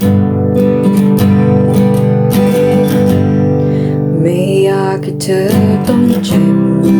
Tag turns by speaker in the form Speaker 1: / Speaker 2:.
Speaker 1: ไม่อยากให้เธอต้องเจ็บ